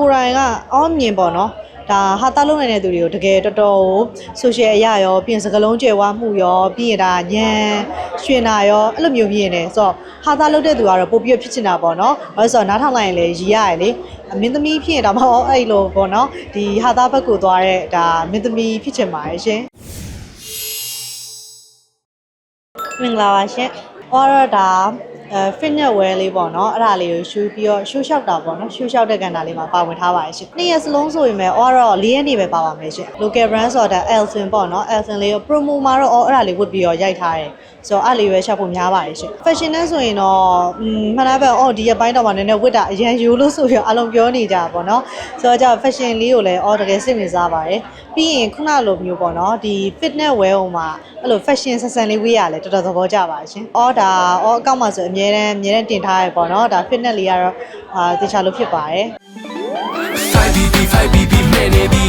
ကိုရိုင်ကအောင်းမြင်ပေါ့နော်ဒါဟာတာလုံးနိုင်တဲ့သူတွေကိုတကယ်တော်တော်ကို social အရာရောပြင်စကလုံးကျယ်ဝမှုရောပြီးရင်ဒါညံရွှင်တာရောအဲ့လိုမျိုးမြင်နေဆိုတော့ဟာတာလုံးတဲ့သူကတော့ပို့ပြီးဖြစ်ချင်တာပေါ့နော်ဘာလို့ဆိုတော့နားထောင်လိုက်ရင်လည်းရည်ရတယ်လေအမင်းသမီးဖြစ်ရင်တော့မဟုတ်အဲ့လိုပေါ့နော်ဒီဟာတာဘက်ကိုသွားတဲ့ဒါမင်းသမီးဖြစ်ချင်ပါတယ်ရှင်မင်္ဂလာပါရှင်။ အော်တော့ဒါအဲ fitness wear လေးပေါ့နော်အဲ့ဒါလေးကိုရှူပြီးတော့ရှူလျှောက်တာပေါ့နော်ရှူလျှောက်တဲ့ကဏ္ဍလေးမှာပါဝင်ထားပါတယ်ရှင်။နှစ်ရက်စလုံးဆိုရင်ပဲအော်တော့၄ရက်နေပဲပါပါမယ်ရှင်။ local brand ဆိုတော့ Elfin ပေါ့နော် Elfin လေးကို promo မှာတော့အော်အဲ့ဒါလေးဝတ်ပြီးတော့ရိုက်ထားတယ်။ဆိုတော့အဲ့လေးပဲရှောက်ဖို့များပါတယ်ရှင်။ fashion နဲ့ဆိုရင်တော့อืมမှန်တယ်ပဲအော်ဒီရက်ပိုင်းတော့မှနည်းနည်းဝတ်တာအရန်ယူလို့ဆိုပြီးတော့အလုံးပြောနေကြပါပေါ့နော်။ဆိုတော့ကြောင့် fashion လေးကိုလည်းအော်တကယ်စိတ်ဝင်စားပါတယ်။ပြီးရင်ခုနလိုမျိုးပေါ့နော်ဒီ fitness wear ဟိုမှာအဲ့လို fashion ဆန်ဆန်လေးဝေးရလဲတော်တော်သဘောကျပါရှင်။အော်ဒါအော်အကောင့်မှာဆိုအများတန်းအများတန်းတင်ထားရပေါ့နော်ဒါ fitness လေးကတော့အာတခြားလို့ဖြစ်ပါတယ် 5BB 5BB မဲနေပြီ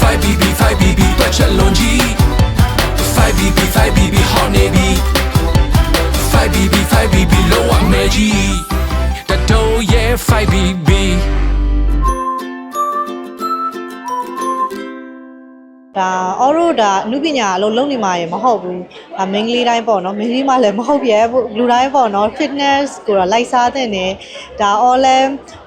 5BB 5BB တွက်ချက်လုံးကြီး 5BB 5BB ဟောင်းနေပြီ 5BB 5BB လုံးဝမဲကြီးတတော်ရဲ့ 5BB ဒါအော် ရိုဒါအမှုပညာအလုပ်လုပ်နေမှာရေမဟုတ်ဘူးဒါမင်းကလေးတိုင်းပေါ့နော်မင်းကလေးမှလည်းမဟုတ်ပြဲဘူးလူတိုင်းပေါ့နော် fitness ကိုတော့လိုက်စားတဲ့နေဒါ all လဲ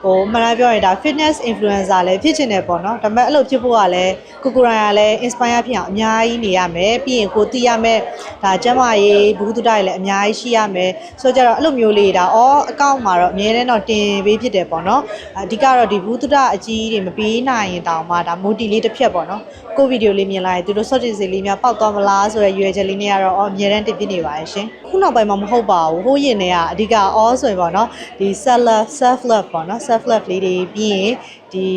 ဟိုမှန်တယ်ပြောရင်ဒါ fitness influencer လည်းဖြစ်ချင်တယ်ပေါ့နော်ဒါပေမဲ့အဲ့လိုဖြစ်ဖို့ကလည်းကိုကိုရိုင်ကလည်း inspire ဖြစ်အောင်အများကြီးနေရမယ်ပြီးရင်ကိုသိရမယ်ဒါကျမ်းမာရေးဘူးတုဒ္ဒတွေလည်းအများကြီးရှိရမယ်ဆိုတော့ကြတော့အဲ့လိုမျိုးလေးဒါ all account မှာတော့အများနဲ့တော့တင်ပေးဖြစ်တယ်ပေါ့နော်အဓိကတော့ဒီဘူးတုဒ္ဒအကြီးတွေမပေးနိုင်ရင်တောင်မှဒါ motivate လေးတစ်ဖြတ်ပေါ့နော်ကိုဗီဒီယိုလေးမြင်လိုက်သူတို့ short စီလေးများပောက်သွားမလားဆိုရရွယ်ချက်လေးနဲ့ကတော့အော်အများတန်းတင်ပြနေပါရဲ့ရှင်ခုနောက်ပိုင်းမှာမဟုတ်ပါဘူးဟိုးရင်တွေကအဓိက all ဆိုရင်ပေါ့နော်ဒီ self love self love ပေါ့နော် self love လေးတွေပြီးရင်ဒီ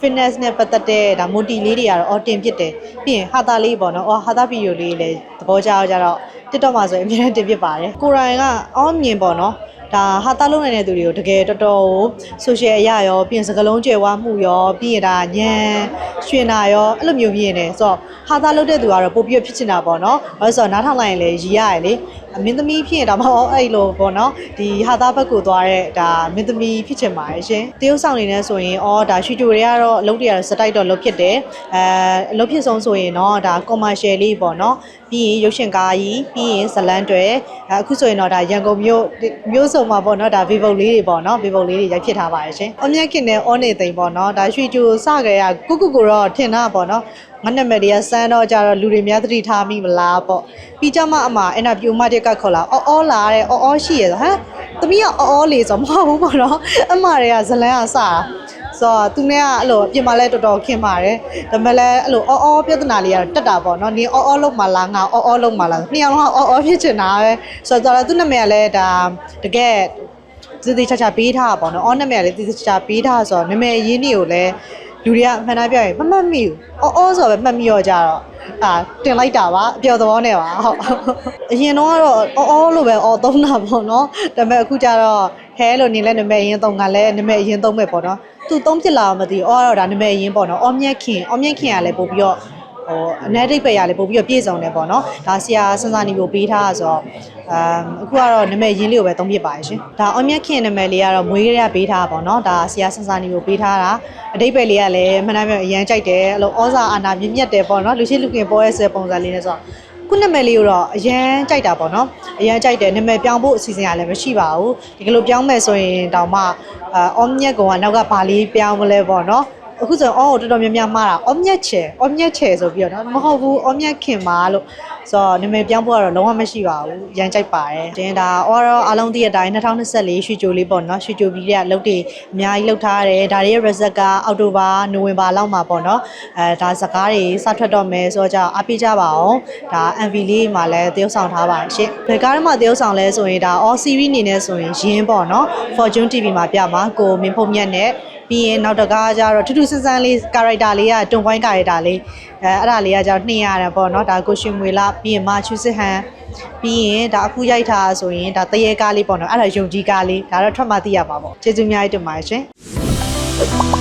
fitness နဲ့ပတ်သက်တဲ့ဒါ motive လေးတွေကတော့အော်တင်ပြတယ်ပြီးရင်ဟာတာလေးပေါ့နော်အော်ဟာတာဗီဒီယိုလေးလည်းသဘောကျတော့ကြတော့ TikTok မှာဆိုရင်အများတန်းတင်ပြပါတယ်ကိုရိုင်ကအော်မြင်ပေါ့နော် ဒါဟာတာလုံးနိုင်တဲ့သူတွေကိုတကယ်တော်တော်ကို social အရာရောပြင်စကလုံးကျယ်ဝမှုရောပြီးရင်ဒါညံရွှင်တာရောအဲ့လိုမျိုးမြင်နေဆိုတော့ဟာတာလုံးတဲ့သူကတော့ပို့ပြီးဖြစ်ချင်တာပေါ့နော်ဘာလို့ဆိုတော့နားထောင်လိုက်ရင်လည်းရည်ရတယ်လေအမင်းသမီးဖြစ်ရင်တော့မဟုတ်အဲ့လိုပေါ့နော်ဒီဟာတာဘက်ကိုသွားတဲ့ဒါမင်းသမီးဖြစ်ချင်ပါတယ်ရှင်တရုတ်ဆောင်နေနေဆိုရင်အော်ဒါရွှေကြိုတွေကတော့အလုပ်တွေကတော့စတိုက်တော့လုပ်ဖြစ်တယ်အဲအလုပ်ဖြစ်ဆုံးဆိုရင်တော့ဒါ commercial လေးပေါ့နော်ပြီးရင်ရုပ်ရှင်ကားကြီးပြီးရင်ဇလန်းတွေအဲအခုဆိုရင်တော့ဒါရန်ကုန်မြို့မြို့စုံမှာပေါ့နော်ဒါ vivo လေးတွေပေါ့နော် vivo လေးတွေရိုက်ဖြစ်ထားပါတယ်ရှင်အမြက်ခင်နဲ့ on နေသိမ့်ပေါ့နော်ဒါရွှေကြိုစကြရကုကုကိုတော့ထင်တာပေါ့နော်ငါနာမည်တွေကစမ်းတော့ကြတော့လူတွေများသတိထားမိမလားပေါ့ပြီးကြမှာအမအင်တာဗျူးမတက်ကခေါ်လာအော်အော်လာတဲ့အော်အော်ရှိရဆိုဟမ်သမီးကအော်အော်လေးဆိုမဟုတ်ဘူးပေါ့နော်အမတွေကဇလန်းကစတာဆို တော့သူနဲ့ကအဲ့လိုအပြင်မှာလဲတော်တော်ခင်ပါတယ်ဒါပေမဲ့လည်းအဲ့လိုအော်အော်ပြဿနာလေးကတော့တက်တာပေါ့နော်နင်းအော်အော်လုံးမလားငါအော်အော်လုံးမလားနှစ်ယောက်လုံးအော်အော်ဖြစ်ချင်တာပဲဆိုတော့သူ့နာမည်ကလည်းဒါတကယ်သတိချာချာပေးထားတာပေါ့နော်အော်နာမည်ကလည်းသတိချာချာပေးထားဆိုတော့နာမည်ရင်းတွေကိုလည်း လူတွေကမှန်တာပြောရင်မမှတ်မိဘူးအော်အော်ဆိုတော့ပဲမှတ်မိရောကြတော့အာတင်လိုက်တာပါအပျော်သဘောနဲ့ပါဟုတ်အရင်တော့ကတော့အော်အော်လို့ပဲအော်သုံးတာပေါ့နော်ဒါပေမဲ့အခုကျတော့ဟဲလို့နေလဲနာမည်ရင်းသုံးကလည်းနာမည်ရင်းသုံးမဲ့ပေါ့နော်သူသုံးဖြစ်လာမှမသိဘူးအော်ကတော့ဒါနာမည်ရင်းပေါ့နော်အော်မြက်ခင်အော်မြက်ခင်ကလည်းပို့ပြီးတော့ ဟိုအနက်တိတ်ပဲရလေပို့ပြီးတော့ပြည့်စုံတယ်ပေါ့နော်ဒါဆရာစစနီကိုပေးထားတာဆိုတော့အမ်အခုကတော့နာမည်ရင်းလေးကိုပဲသုံးဖြစ်ပါတယ်ရှင်ဒါအော်မြက်ခင်နာမည်လေးကတော့မွေးကလေးကပေးထားတာပေါ့နော်ဒါဆရာစစနီကိုပေးထားတာအတိတ်ပဲလေးကလည်းမှန်တယ်ပြောအရန်ကြိုက်တယ်အဲ့လိုဩဇာအာဏာမြင့်မြတ်တယ်ပေါ့နော်လူရှိလူခင်ပေါ်ရဲဆွဲပုံစံလေးနဲ့ဆိုတော့ခုနာမည်လေးကိုတော့အရန်ကြိုက်တာပေါ့နော်အရန်ကြိုက်တယ်နာမည်ပြောင်းဖို့အစီအစဉ်ကလည်းမရှိပါဘူးဒီကလိုပြောင်းမယ်ဆိုရင်တောင်မှအာအော်မြက်ကောင်ကနောက်ကဘာလေးပြောင်းမလဲပေါ့နော် အခုဆိုအော်တော်တော်များများမှားတာအော်မြက်ချယ်အော်မြက်ချယ်ဆိုပြီးတော့နော်မဟုတ်ဘူးအော်မြက်ခင်ပါလို့ဆိုတော့နာမည်ပြောင်းဖို့ကတော့လုံးဝမရှိပါဘူးရန်ကြိုက်ပါတယ်တင်ဒါအော်တော့အားလုံးသိတဲ့အတိုင်း2024ရွှေကြိုလေးပေါ့နော်ရွှေကြိုပြီးတဲ့အလုပ်တွေအများကြီးလုပ်ထားရတယ်ဒါတွေရဲ့ result ကအောက်တိုဘာနိုဝင်ဘာလောက်မှာပေါ့နော်အဲဒါစကားတွေစထွက်တော့မယ်ဆိုတော့じゃအားပေးကြပါအောင်ဒါ MV လေးမှာလည်းတရုပ်ဆောင်ထားပါတယ်ရှင့်ဘယ်ကားထဲမှာတရုပ်ဆောင်လဲဆိုရင်ဒါ all series အနေနဲ့ဆိုရင်ရင်းပေါ့နော် Fortune TV မှာပြမှာကိုမင်းဖုံမြတ်နဲ့ ပြီးရင်နောက်တကားကျတော့ထူးထူးဆန်းဆန်းလေး character လေးကတွန်ပွိုင်း character လေးအဲအဲ့ဒါလေးကကျတော့နှင်းရတယ်ပေါ့နော်ဒါကိုရှင်မွေလာပြီးရင်မာချူစစ်ဟန်ပြီးရင်ဒါအခုရိုက်ထားဆိုရင်ဒါတရေကားလေးပေါ့နော်အဲ့ဒါယုံကြည်ကားလေးဒါတော့ထွက်မှသိရပါပေါ့ကျေးဇူးအများကြီးတင်ပါတယ်ရှင်